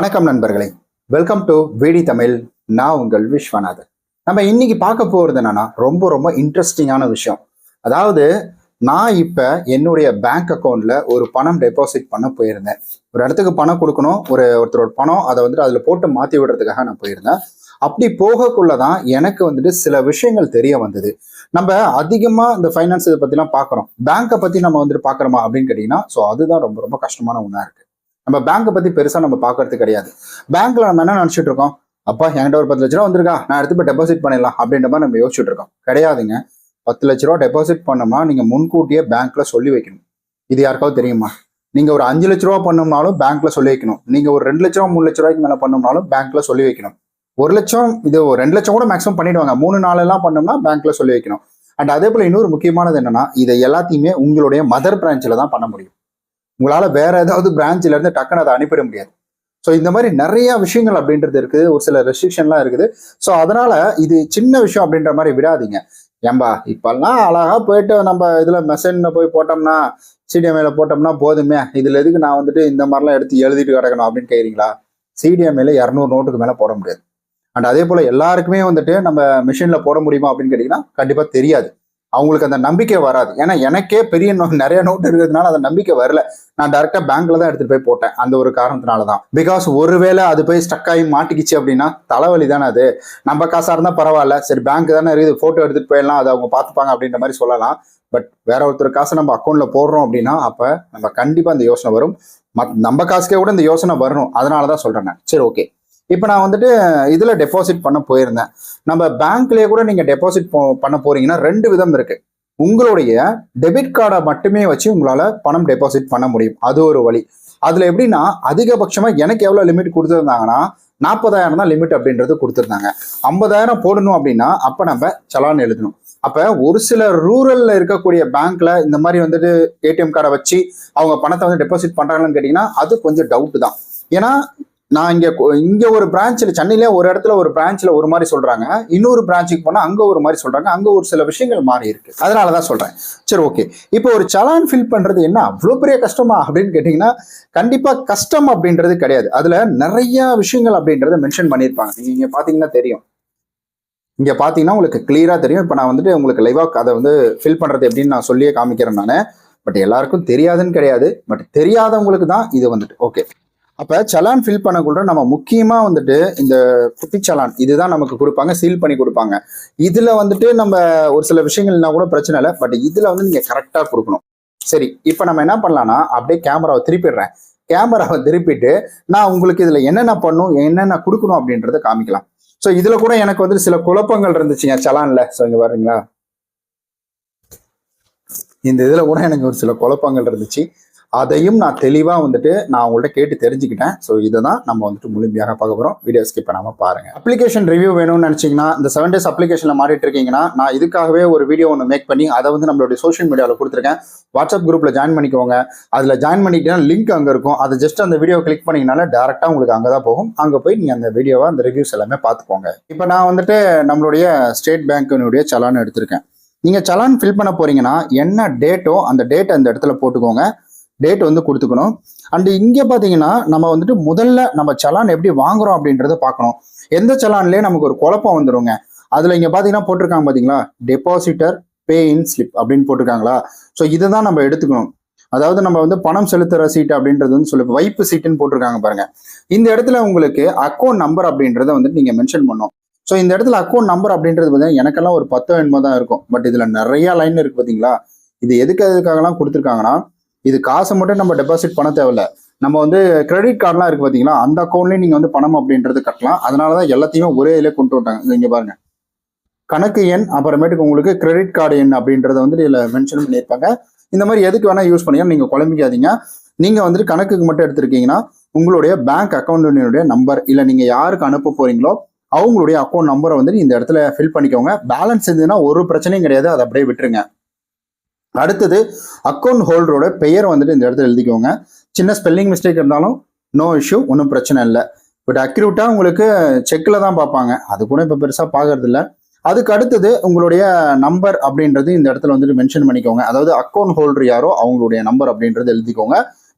வணக்கம் நண்பர்களே. Welcome to விடி தமிழ் நான் உங்கள் விஸ்வநாதன் நம்ம இன்னைக்கு பார்க்க போகிறது என்னன்னா ரொம்ப ரொம்ப இன்ட்ரெஸ்டிங்கான விஷயம். அதாவது நான் இப்போ என்னுடைய பேங்க் அக்கௌண்ட்ல ஒரு பணம் டெபாசிட் பண்ண போயிருந்தேன். ஒரு இடத்துக்கு பணம் கொடுக்கணும் ஒரு ஒருத்தரோட பணம் அதை வந்துட்டு அதில் போட்டு மாற்றி விடுறதுக்காக நான் போயிருந்தேன். அப்படி போகக்குள்ளதான் எனக்கு வந்துட்டு சில விஷயங்கள் தெரிய வந்தது. நம்ம அதிகமாக இந்த ஃபைனான்ஸ் இதை பற்றிலாம் பார்க்குறோம். பேங்க்கை பற்றி நம்ம வந்துட்டு பார்க்குறோமா அப்படின்னு கேட்டிங்கன்னா ஸோ அதுதான் ரொம்ப ரொம்ப கஷ்டமான ஒன்றா இருக்குது நம்ம பேங்க்கை பத்தி பெருசா நம்ம பார்க்கறது கிடையாது. பேங்க்ல நம்ம என்ன நினைச்சிட்டு இருக்கோம்? அப்பா என்கிட்ட ஒரு பத்து லட்ச ரூபா வந்திருக்கா? நான் எடுத்து போய் டெபாசிட் பண்ணிடலாம் அப்படின்ற மாதிரி நம்ம யோசிச்சுட்டு இருக்கோம். கிடையாதுங்க. பத்து லட்ச ரூபா டெபாசிட் பண்ணோம்னா நீங்க முன்கூட்டியே பேங்க்ல சொல்லி வைக்கணும். இது யாருக்காவது தெரியுமா? நீங்க ஒரு அஞ்சு லட்ச ரூபா பண்ணோம்னாலும் பேங்க்ல சொல்லி வைக்கணும். நீங்க ஒரு ரெண்டு லட்ச ரூபா மூணு லட்ச ரூபாய்க்கு மேல பண்ணோம்னாலும் பேங்க்ல சொல்லி வைக்கணும். ஒரு லட்சம் இது ஒரு ரெண்டு லட்சம் கூட மேக்ஸிமம் பண்ணிடுவாங்க. மூணு நாலு எல்லாம் பண்ணோம்னா பேங்க்ல சொல்லி வைக்கணும். அண்ட் அதே போல இன்னொரு முக்கியமானது என்னன்னா இதை எல்லாத்தையுமே உங்களுடைய மதர் பிரான்ச்ல தான் பண்ண முடியும். உங்களால வேற ஏதாவது பிரான்ச்ல இருந்து டக்குன்னு அதை அனுப்பிட முடியாது. ஸோ இந்த மாதிரி நிறைய விஷயங்கள் அப்படின்றது இருக்குது. ஒரு சில ரெஸ்ட்ரிக்ஷன்லாம் இருக்குது. ஸோ அதனால இது சின்ன விஷயம் அப்படின்ற மாதிரி விடாதீங்க. ஏம்பா இப்பெல்லாம் அழகா போயிட்டு நம்ம இதுல மெசன்ல போய் போட்டோம்னா சிடிஎம்ஏல போட்டோம்னா போதுமே. இதுல எதுக்கு நான் வந்துட்டு இந்த மாதிரிலாம் எடுத்து எழுதிட்டு கிடக்கணும் அப்படின்னு கேக்குறீங்களா? சிடிஎம்ஏல இரநூறு நோட்டுக்கு மேல போட முடியாது. அண்ட் அதே போல எல்லாருக்குமே வந்துட்டு நம்ம மிஷின்ல போட முடியுமா அப்படின்னு கேட்டீங்கன்னா கண்டிப்பா தெரியாது. அவங்களுக்கு அந்த நம்பிக்கை வராது. ஏன்னா எனக்கே பெரிய நோ நிறைய நோட்டு இருக்கிறதுனால அந்த நம்பிக்கை வரல. நான் டேரெக்டாக பேங்க்ல தான் எடுத்துட்டு போய் போட்டேன். அந்த ஒரு காரணத்தினால தான். பிகாஸ் ஒருவேளை அது போய் ஸ்டக் ஆகி மாட்டிக்கிச்சு அப்படின்னா தலைவலி தானே அது. நம்ம காசா இருந்தா பரவாயில்ல. சரி பேங்க் தானே இருக்குது. போட்டோ எடுத்துட்டு போயிடலாம். அதை அவங்க பார்த்துப்பாங்க அப்படின்ற மாதிரி சொல்லலாம். பட் வேற ஒருத்தர் காசை நம்ம அக்கௌண்ட்ல போடுறோம் அப்படின்னா அப்ப நம்ம கண்டிப்பா அந்த யோசனை வரும். மத் நம்ம காசுக்கே கூட இந்த யோசனை வரணும். அதனால தான் சொல்றேன் நான். சரி ஓகே இப்போ நான் வந்துட்டு இதில் டெபாசிட் பண்ண போயிருந்தேன். நம்ம பேங்க்லேயே கூட நீங்கள் டெபாசிட் பண்ண போறீங்கன்னா ரெண்டு விதம் இருக்கு. உங்களுடைய டெபிட் கார்டை மட்டுமே வச்சு உங்களால் பணம் டெபாசிட் பண்ண முடியும். அது ஒரு வழி. அதில் எப்படின்னா அதிகபட்சமாக எனக்கு எவ்வளோ லிமிட் கொடுத்துருந்தாங்கன்னா நாற்பதாயிரம் தான் லிமிட் அப்படின்றது கொடுத்துருந்தாங்க. ஐம்பதாயிரம் போடணும் அப்படின்னா அப்போ நம்ம சலான் எழுதணும். அப்போ ஒரு சில ரூரலில் இருக்கக்கூடிய பேங்க்ல இந்த மாதிரி வந்துட்டு ஏடிஎம் கார்டை வச்சு அவங்க பணத்தை வந்து டெபாசிட் பண்ணுறாங்கன்னு கேட்டிங்கன்னா அது கொஞ்சம் டவுட் தான். ஏன்னா நான் இங்கே இங்கே ஒரு பிரான்ச்சில் சென்னையிலே ஒரு இடத்துல ஒரு பிரான்ச்சில் ஒரு மாதிரி சொல்கிறாங்க இன்னொரு பிரான்ச்சுக்கு போனால் அங்கே ஒரு மாதிரி சொல்கிறாங்க அங்கே ஒரு சில விஷயங்கள் மாறி இருக்கு. அதனாலதான் சொல்கிறேன் சரி ஓகே இப்போ ஒரு சலான் ஃபில் பண்ணுறது என்ன? அவ்வளோ பெரிய கஷ்டமா? அப்படின்னு கேட்டிங்கன்னா கண்டிப்பாக கஷ்டம் அப்படின்றது கிடையாது. அதில் நிறையா விஷயங்கள் அப்படின்றத மென்ஷன் பண்ணியிருப்பாங்க. நீங்கள் இங்கே பார்த்தீங்கன்னா தெரியும். இங்கே பார்த்தீங்கன்னா உங்களுக்கு கிளியராக தெரியும். இப்போ நான் வந்துட்டு உங்களுக்கு லைவாக அதை வந்து ஃபில் பண்ணுறது எப்படின்னு நான் சொல்லியே காமிக்கிறேன் நான். பட் எல்லாருக்கும் தெரியாதுன்னு கிடையாது. பட் தெரியாதவங்களுக்கு தான் இது வந்துட்டு ஓகே அப்போ சலான் ஃபில் பண்ணக்குள்ள நம்ம முக்கியமாக வந்துட்டு இந்த குட்டிச்சலான் இதுதான் நமக்கு கொடுப்பாங்க சீல் பண்ணி கொடுப்பாங்க. இதில் வந்துட்டு நம்ம ஒரு சில விஷயங்கள்னா கூட பிரச்சனை இல்லை பட் இதில் வந்து நீங்கள் கரெக்டாக கொடுக்கணும். சரி இப்போ நம்ம என்ன பண்ணலாம்னா அப்படியே கேமராவை திருப்பிடுறேன். கேமராவை திருப்பிட்டு நான் உங்களுக்கு இதில் என்னென்ன பண்ணும் என்னென்ன கொடுக்கணும் அப்படின்றத காமிக்கலாம். ஸோ இதில் கூட எனக்கு வந்துட்டு சில குழப்பங்கள் இருந்துச்சுங்க சலான்ல. ஸோ இங்கே பாருங்களா. இந்த இதில் கூட எனக்கு ஒரு சில குழப்பங்கள் இருந்துச்சு. அதையும் நான் தெளிவாக வந்துட்டு நான் உங்கள்ட்ட கேட்டு தெரிஞ்சுக்கிட்டேன். ஸோ இதை தான் நம்ம வந்துட்டு முழுமையாக பார்க்க போகிறோம் வீடியோ ஸ்கிப் பண்ணாமல் பாருங்கள் அப்ளிகேஷன் ரிவ்யூ வேணும்னு நினச்சிங்கன்னா இந்த செவன் டேஸ் அப்ளிகேஷனில் மாறிட்டு இருக்கீங்கன்னா நான் இதுக்காகவே ஒரு வீடியோ ஒன்று மேக் பண்ணி அதை வந்து நம்மளுடைய சோஷியல் மீடியாவில் கொடுத்துருக்கேன். வாட்ஸ்அப் குரூப்பில் ஜாயின் பண்ணிக்கோங்க. அதில் ஜாயின் பண்ணிக்கிட்டேன் லிங்க் அங்கே இருக்கும். அதை ஜஸ்ட் அந்த வீடியோ கிளிக் பண்ணிங்கனால டேரெக்டாக உங்களுக்கு அங்கே தான் போகும். அங்கே போய் நீங்கள் அந்த வீடியோவை அந்த ரிவ்யூஸ் எல்லாமே பார்த்துக்கோங்க. இப்போ நான் வந்துட்டு நம்மளுடைய ஸ்டேட் பேங்க்கினுடைய சலான் எடுத்திருக்கேன். நீங்கள் சலான் ஃபில் பண்ண போறீங்கன்னா என்ன டேட்டோ அந்த டேட்டை அந்த இடத்துல போட்டுக்கோங்க. டேட் வந்து கொடுத்துக்கணும். அண்ட் இங்கே பார்த்தீங்கன்னா நம்ம வந்துட்டு முதல்ல நம்ம சலான் எப்படி வாங்குறோம் அப்படின்றத பார்க்கணும். எந்த சலான்லேயே நமக்கு ஒரு குழப்பம் வந்துருங்க. அதில் இங்கே பார்த்தீங்கன்னா போட்டிருக்காங்க பார்த்தீங்களா டெபாசிட்டர் பே இன் ஸ்லிப் அப்படின்னு போட்டிருக்காங்களா? ஸோ இதை தான் நம்ம எடுத்துக்கணும். அதாவது நம்ம வந்து பணம் செலுத்துகிற சீட்டு அப்படின்றது வந்து சொல்லி வைப்பு சீட்டுன்னு போட்டிருக்காங்க பாருங்க. இந்த இடத்துல உங்களுக்கு அக்கௌண்ட் நம்பர் அப்படின்றத வந்துட்டு நீங்கள் மென்ஷன் பண்ணோம் ஸோ இந்த இடத்துல அக்கௌண்ட் நம்பர் அப்படின்றது பார்த்தீங்கன்னா எனக்கெல்லாம் ஒரு பத்தோ எண்பது தான் இருக்கும். பட் இதில் நிறையா லைன் இருக்குது பார்த்தீங்களா இது எதுக்கு எதுக்காகலாம் கொடுத்துருக்காங்கன்னா இது காசை மட்டும் நம்ம டெபாசிட் பண்ண தேவையில்ல. நம்ம வந்து கிரெடிட் கார்டெலாம் இருக்குது பார்த்தீங்களா அந்த அக்கௌண்ட்லேயும் நீங்கள் வந்து பணம் அப்படின்றது கட்டலாம். அதனால தான் எல்லாத்தையுமே ஒரே இதில் கொண்டு வந்துட்டாங்க. இங்கே பாருங்க. கணக்கு எண் அப்புறமேட்டுக்கு உங்களுக்கு கிரெடிட் கார்டு எண் அப்படின்றத வந்து இதில் மென்ஷன் பண்ணியிருப்பாங்க. இந்த மாதிரி எதுக்கு வேணால் யூஸ் பண்ணிக்கலாம் நீங்கள் குழம்பிக்காதீங்க. நீங்கள் வந்துட்டு கணக்குக்கு மட்டும் எடுத்திருக்கீங்கன்னா உங்களுடைய பேங்க் அக்கௌண்ட்டினுடைய நம்பர் இல்லை நீங்கள் யாருக்கு அனுப்ப போகிறீங்களோ அவங்களுடைய அக்கௌண்ட் நம்பரை வந்து இந்த இடத்துல ஃபில் பண்ணிக்கோங்க. பேலன்ஸ் இருந்ததுன்னா ஒரு பிரச்சனையும் கிடையாது. அதை அப்படியே விட்டுருங்க. அடுத்தது அக்கௌண்ட் ஹோல்டரோட பெயர் வந்துட்டு இந்த இடத்துல எழுதிக்கோங்க. சின்ன ஸ்பெல்லிங் மிஸ்டேக் இருந்தாலும் நோ இஷ்யூ ஒன்றும் பிரச்சனை இல்லை. பட் அக்யூரேட்டாக உங்களுக்கு செக்கில் தான் பார்ப்பாங்க. அது கூட இப்போ பெருசாக பார்க்கறது இல்லை. அதுக்கு அடுத்தது உங்களுடைய நம்பர் அப்படின்றது இந்த இடத்துல வந்துட்டு மென்ஷன் பண்ணிக்கோங்க. அதாவது அக்கௌண்ட் ஹோல்டர் யாரோ அவங்களுடைய நம்பர் அப்படின்றது எழுதிக்கோங்க.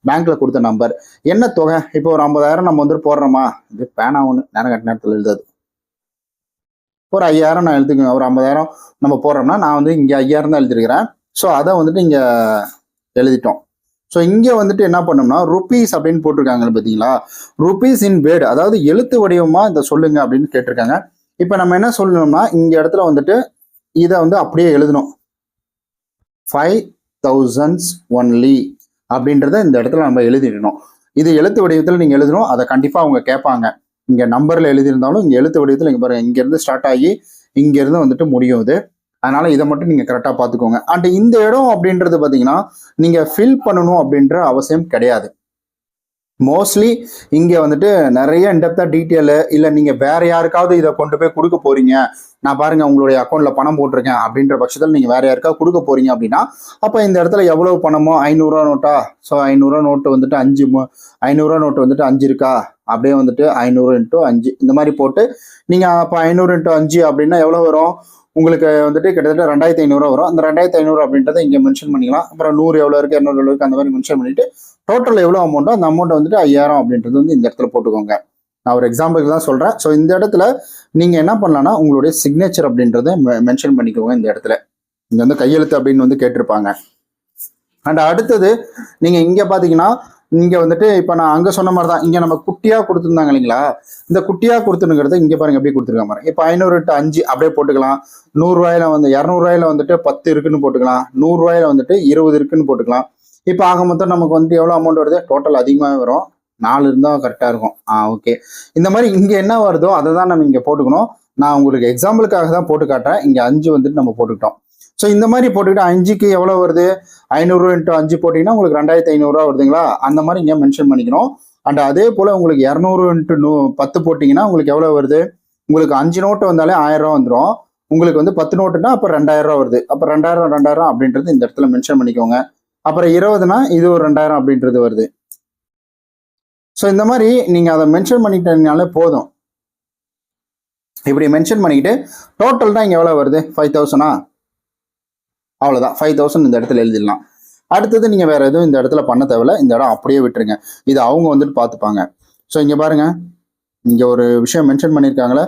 பேங்க்ல கொடுத்த நம்பர் என்ன தொகை? இப்போ ஒரு ஐம்பதாயிரம் நம்ம வந்துட்டு போடுறோமா? இது பேனா ஒன்று நேரம் கட்ட நேரத்தில் எழுதாது. ஒரு ஐயாயிரம் நான் எழுதிக்கோங்க. ஒரு ஐம்பதாயிரம் நம்ம போடுறோம்னா நான் வந்து இங்கே ஐயாயிரம் தான் எழுதிருக்கிறேன். ஸோ அதை வந்துட்டு இங்கே எழுதிட்டோம். ஸோ இங்கே வந்துட்டு என்ன பண்ணோம்னா ருபீஸ் அப்படின்னு போட்டிருக்காங்க பார்த்தீங்களா ருபீஸ் இன் வேர்டு அதாவது எழுத்து வடிவமாக இந்த சொல்லுங்க அப்படின்னு கேட்டிருக்காங்க. இப்போ நம்ம என்ன சொல்லணும்னா இங்கே இடத்துல வந்துட்டு இதை வந்து அப்படியே எழுதணும். ஃபைவ் தௌசண்ட்ஸ் ஒன்லி அப்படின்றத இந்த இடத்துல நம்ம எழுதிடணும். இது எழுத்து வடிவத்தில் நீங்கள் எழுதணும் அதை கண்டிப்பாக அவங்க கேட்பாங்க. இங்கே நம்பரில் எழுதியிருந்தாலும் இங்கே எழுத்து வடிவத்தில் இங்கே பாருங்கள் இங்கேருந்து ஸ்டார்ட் ஆகி இங்கேருந்து வந்துட்டு முடியும் இது. அதனால இதை மட்டும் நீங்கள் கரெக்டாக பார்த்துக்கோங்க. அண்ட் இந்த இடம் அப்படின்றது பார்த்தீங்கன்னா நீங்கள் ஃபில் பண்ணணும் அப்படின்ற அவசியம் கிடையாது. மோஸ்ட்லி இங்கே வந்துட்டு நிறைய இன்டெப்த்தாக டீட்டெயிலு இல்லை நீங்கள் வேற யாருக்காவது இதை கொண்டு போய் கொடுக்க போறீங்க. நான் பாருங்க உங்களுடைய அக்கௌண்ட்டில் பணம் போட்டிருக்கேன் அப்படின்ற பட்சத்தில் நீங்கள் வேற யாருக்காவது கொடுக்க போறீங்க அப்படின்னா அப்போ இந்த இடத்துல எவ்வளவு பணமோ ஐநூறுரூவா நோட்டா? ஸோ ஐநூறுரூவா நோட்டு வந்துட்டு அஞ்சு ஐநூறுரூவா நோட்டு வந்துட்டு அஞ்சு இருக்கா? அப்படியே வந்துட்டு ஐநூறு இன்ட்டு அஞ்சு. இந்த மாதிரி போட்டு நீங்கள் அப்போ ஐநூறு இன்ட்டு அஞ்சு அப்படின்னா எவ்வளோ வரும்? உங்களுக்கு வந்துட்டு கிட்டத்தட்ட ரெண்டாயிரத்தி ஐநூறுரூவா வரும். அந்த ரெண்டாயிரத்தி ஐநூறு அப்படின்றத இங்கே மென்ஷன் பண்ணிக்கலாம். அப்புறம் நூறு எவ்வளோ இருக்குது இரநூறு எவ்வளோ இருக்குது அந்த மாதிரி மென்ஷன் பண்ணிட்டு டோட்டல் எவ்வளோ அமௌண்ட்டோ அந்த அமௌண்ட் வந்துட்டு ஐயாயிரம் அப்படின்றது வந்து இந்த இடத்துல போட்டுக்கோங்க. நான் ஒரு எக்ஸாம்பிள் தான் சொல்கிறேன் ஸோ இந்த இடத்துல நீங்கள் என்ன பண்ணலாம்னா உங்களுடைய சிக்னேச்சர் அப்படின்றத மென்ஷன் பண்ணிக்கோங்க இந்த இடத்துல. இங்கே வந்து கையெழுத்து அப்படின்னு வந்து கேட்டிருப்பாங்க. அண்ட் அடுத்தது நீங்கள் இங்கே பார்த்தீங்கன்னா இங்கே வந்துட்டு இப்போ நான் அங்கே சொன்ன மாதிரி தான் இங்கே நம்ம குட்டியாக கொடுத்துருந்தாங்க இல்லைங்களா? இந்த குட்டியாக கொடுத்துனுங்கிறத இங்கே பாருங்க அப்படியே கொடுத்துருக்காங்க மாதிரி இப்போ ஐநூறு டு அஞ்சு அப்படியே போட்டுக்கலாம். நூறுரூவாயில வந்து இரநூறுவாயில வந்துட்டு பத்து இருக்குன்னு போட்டுக்கலாம். நூறுரூவாயில வந்துட்டு இருபது இருக்குன்னு போட்டுக்கலாம். இப்போ ஆக மொத்தம் நமக்கு வந்துட்டு எவ்வளோ அமௌண்ட் வருது? டோட்டல் அதிகமாக வரும். நாலு இருந்தால் கரெக்டாக இருக்கும். ஆ ஓகே இந்த மாதிரி இங்கே என்ன வருதோ அதை தான் நம்ம இங்கே போட்டுக்கணும். நான் உங்களுக்கு எக்ஸாம்பிளுக்காக தான் போட்டு காட்டுறேன். இங்கே அஞ்சு வந்துட்டு நம்ம போட்டுக்கிட்டோம். ஸோ இந்த மாதிரி போட்டுக்கிட்டு அஞ்சுக்கு எவ்வளோ வருது? ஐநூறு இன்ட்டு அஞ்சு போட்டிங்கன்னா உங்களுக்கு ரெண்டாயிரத்தி ஐநூறுரூவா வருதுங்களா? அந்த மாதிரி இங்கே மென்ஷன் பண்ணிக்கணும் அண்ட் அதே போல் உங்களுக்கு இரநூறு இன்ட்டு நூ பத்து போட்டிங்கன்னா உங்களுக்கு எவ்வளோ வருது? உங்களுக்கு அஞ்சு நோட்டு வந்தாலே ஆயிரரூவா வந்துடும் உங்களுக்கு வந்து பத்து நோட்டுனா அப்போ ரெண்டாயிரரூவா வருது. அப்போ ரெண்டாயிரம் ரெண்டாயிரம் அப்படின்றது இந்த இடத்துல மென்ஷன் பண்ணிக்கோங்க. அப்புறம் இருபதுனா இது ஒரு ரெண்டாயிரம் அப்படின்றது வருது. ஸோ இந்த மாதிரி நீங்கள் அதை மென்ஷன் பண்ணிட்டீங்கனாலே போதும். இப்படி மென்ஷன் பண்ணிக்கிட்டு டோட்டல் தான் இங்கே எவ்வளோ வருது? ஃபைவ் தௌசண்டா அவ்வளோதான் ஃபைவ் தௌசண்ட் இந்த இடத்துல எழுதிடலாம். அடுத்தது நீங்கள் வேறு எதுவும் இந்த இடத்துல பண்ண தேவையில்ல. இந்த இடம் அப்படியே விட்டுருங்க. இது அவங்க வந்துட்டு பார்த்துப்பாங்க. ஸோ இங்கே பாருங்க. இங்கே ஒரு விஷயம் மென்ஷன் பண்ணியிருக்காங்களே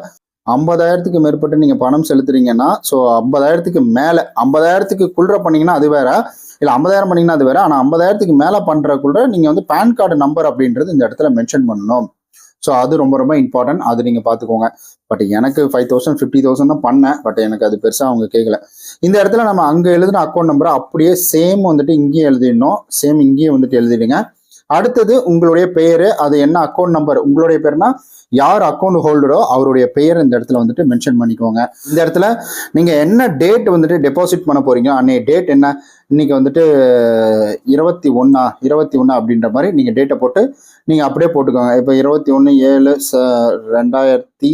ஐம்பதாயிரத்துக்கு மேற்பட்டு நீங்கள் பணம் செலுத்துறீங்கன்னா ஸோ ஐம்பதாயிரத்துக்கு மேலே ஐம்பதாயிரத்துக்கு குளிர பண்ணிங்கன்னா அது வேற. இல்லை ஐம்பதாயிரம் பண்ணிங்கன்னா அது வேற. ஆனால் ஐம்பதாயிரத்துக்கு மேலே பண்ணுறக்குள்ள நீங்கள் வந்து பேன் கார்டு நம்பர் அப்படின்றது இந்த இடத்துல மென்ஷன் பண்ணணும். ஸோ அது ரொம்ப ரொம்ப இம்பார்ட்டன்ட் அது நீங்கள் பார்த்துக்கோங்க. பட் எனக்கு ஃபைவ் தௌசண்ட் ஃபிஃப்டி தௌசண்ட் தான் பண்ணேன். பட் எனக்கு அது பெருசாக அவங்க கேட்கல இந்த இடத்துல நம்ம அங்கே எழுதின அக்கௌண்ட் நம்பரை அப்படியே சேம் வந்துட்டு இங்கேயும் எழுதிடணும். சேம் இங்கேயும் வந்துட்டு எழுதிடுங்க. அடுத்தது உங்களுடைய பெயர் அது என்ன அக்கௌண்ட் நம்பர் உங்களுடைய பேர்னா யார் அக்கௌண்ட் ஹோல்டரோ அவருடைய பெயர் இந்த இடத்துல வந்துட்டு மென்ஷன் பண்ணிக்கோங்க. இந்த இடத்துல நீங்கள் என்ன டேட் வந்துட்டு டெபாசிட் பண்ண போறீங்க அன்னைய டேட் என்ன? இன்னைக்கு வந்துட்டு இருபத்தி ஒன்றா இருபத்தி ஒன்று அப்படின்ற மாதிரி நீங்கள் டேட்டை போட்டு நீங்கள் அப்படியே போட்டுக்கோங்க. இப்போ இருபத்தி ஒன்று ஏழு ச ரெண்டாயிரத்தி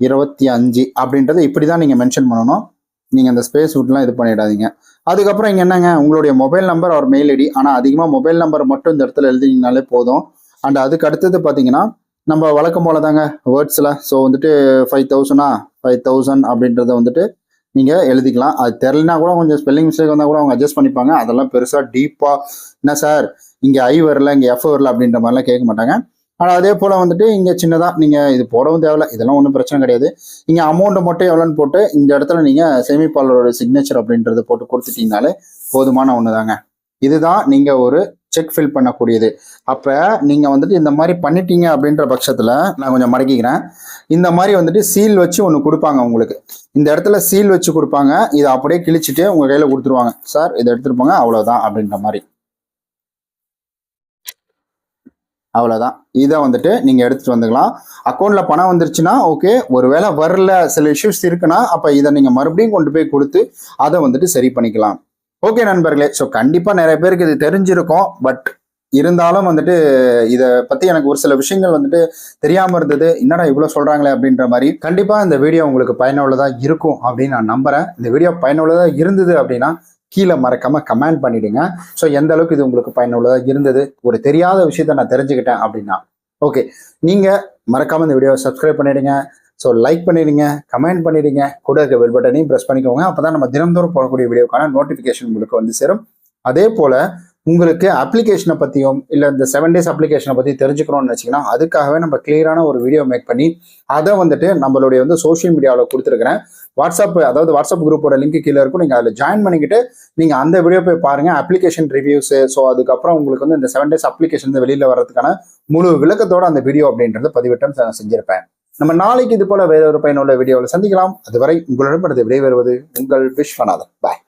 இருபத்தி அஞ்சு அப்படின்றத இப்படி தான் நீங்கள் மென்ஷன் பண்ணணும். நீங்கள் அந்த ஸ்பேஸ் விட்டுலாம் இது பண்ணிடாதீங்க. அதுக்கப்புறம் இங்கே என்னங்க? உங்களுடைய மொபைல் நம்பர் அவர் மெயில் ஐடி ஆனால் அதிகமாக மொபைல் நம்பர் மட்டும் இந்த இடத்துல எழுதிங்கனாலே போதும். அண்ட் அதுக்கு அடுத்தது பார்த்தீங்கன்னா நம்ம வழக்கம் போல தாங்க வேர்ட்ஸில் ஸோ வந்துட்டு ஃபைவ் தௌசண்டா ஃபைவ் தௌசண்ட் அப்படின்றத வந்துட்டு நீங்கள் எழுதிக்கலாம். அது தெரிலனா கூட கொஞ்சம் ஸ்பெல்லிங் மிஸ்டேக் வந்தால் கூட அவங்க அட்ஜஸ்ட் பண்ணிப்பாங்க. அதெல்லாம் பெருசாக டீப்பாக என்ன சார் இங்கே ஐ வரல இங்கே எஃப் வரல அப்படின்ற மாதிரிலாம் கேட்க மாட்டாங்க. ஆனால் அதே போல் வந்துட்டு இங்கே சின்னதாக நீங்கள் இது போடவும் தேவையில்ல. இதெல்லாம் ஒன்றும் பிரச்சனை கிடையாது. இங்கே அமௌண்ட்டு மட்டும் எவ்வளோன்னு போட்டு இந்த இடத்துல நீங்கள் சேமிப்பாளரோட சிக்னேச்சர் அப்படின்றத போட்டு கொடுத்துட்டீங்கனாலே போதுமான ஒன்று தாங்க இதுதான் நீங்கள் ஒரு செக் ஃபில் பண்ணக்கூடியது. அப்போ நீங்கள் வந்துட்டு இந்த மாதிரி பண்ணிட்டீங்க அப்படின்ற பட்சத்தில் நான் கொஞ்சம் மடக்கிக்கிறேன். இந்த மாதிரி வந்துட்டு சீல் வச்சு ஒன்று கொடுப்பாங்க உங்களுக்கு. இந்த இடத்துல சீல் வச்சு கொடுப்பாங்க. இதை அப்படியே கிழிச்சிட்டு உங்கள் கையில் கொடுத்துருவாங்க. சார் இதை எடுத்துருப்பாங்க போங்க. அவ்வளோதான் அப்படின்ற மாதிரி. அவ்வளோதான் இதை வந்துட்டு நீங்கள் எடுத்துகிட்டு வந்துக்கலாம். அக்கௌண்ட்டில் பணம் வந்துருச்சுன்னா ஓகே ஒருவேளை வரல சில இஷ்யூஸ் இருக்குன்னா அப்போ இதை நீங்கள் மறுபடியும் கொண்டு போய் கொடுத்து அதை வந்துட்டு சரி பண்ணிக்கலாம். ஓகே நண்பர்களே. ஸோ கண்டிப்பாக நிறைய பேருக்கு இது தெரிஞ்சிருக்கும். பட் இருந்தாலும் வந்துட்டு இதை பற்றி எனக்கு ஒரு சில விஷயங்கள் வந்துட்டு தெரியாமல் இருந்தது. என்னடா இவ்வளோ சொல்கிறாங்களே அப்படின்ற மாதிரி. கண்டிப்பாக இந்த வீடியோ உங்களுக்கு பயனுள்ளதாக இருக்கும் அப்படின்னு நான் நம்புகிறேன் இந்த வீடியோ பயனுள்ளதாக இருந்தது அப்படின்னா கீழே மறக்காமல் கமெண்ட் பண்ணிடுங்க. ஸோ எந்த அளவுக்கு இது உங்களுக்கு பயனுள்ளதாக இருந்தது ஒரு தெரியாத விஷயத்த நான் தெரிஞ்சுக்கிட்டேன் அப்படின்னா. ஓகே நீங்கள் மறக்காமல் இந்த வீடியோவை சப்ஸ்கிரைப் பண்ணிடுங்க. ஸோ லைக் பண்ணிடுங்க கமெண்ட் பண்ணிடுங்க கூட இருக்க பெல் பட்டனையும் ப்ரெஸ் பண்ணிக்கோங்க. அப்போ தான் நம்ம தினந்தோறும் போடக்கூடிய வீடியோக்கான நோட்டிஃபிகேஷன் உங்களுக்கு வந்து சேரும். அதே போல் உங்களுக்கு அப்ளிகேஷனை பற்றியும் இல்லை இந்த செவன் டேஸ் அப்ளிகேஷனை பற்றி தெரிஞ்சுக்கணும்னு வச்சிங்கன்னா அதுக்காகவே நம்ம கிளியரான ஒரு வீடியோ மேக் பண்ணி அதை வந்துட்டு நம்மளுடைய வந்து சோஷியல் மீடியாவில் கொடுத்துருக்குறேன். வாட்ஸ்அப் அதாவது வாட்ஸ்அப் குரூப்போட லிங்க் கீழே இருக்கும். நீங்கள் அதில் ஜாயின் பண்ணிக்கிட்டு நீங்கள் அந்த வீடியோ போய் பாருங்கள் அப்ளிகேஷன் ரிவ்யூஸு ஸோ அதுக்கப்புறம் உங்களுக்கு வந்து இந்த செவன் டேஸ் அப்ளிகேஷன் வெளியில் வர்றதுக்கான முழு விளக்கத்தோட அந்த வீடியோ அப்படின்றத பதிவிட்டம் நான் செஞ்சிருப்பேன். நம்ம நாளைக்கு இது போல வேற ஒரு பயனுள்ள வீடியோவில் சந்திக்கலாம். அதுவரை உங்களிடம் விடைபெறுவது உங்கள் விஸ்வநாதன். பாய்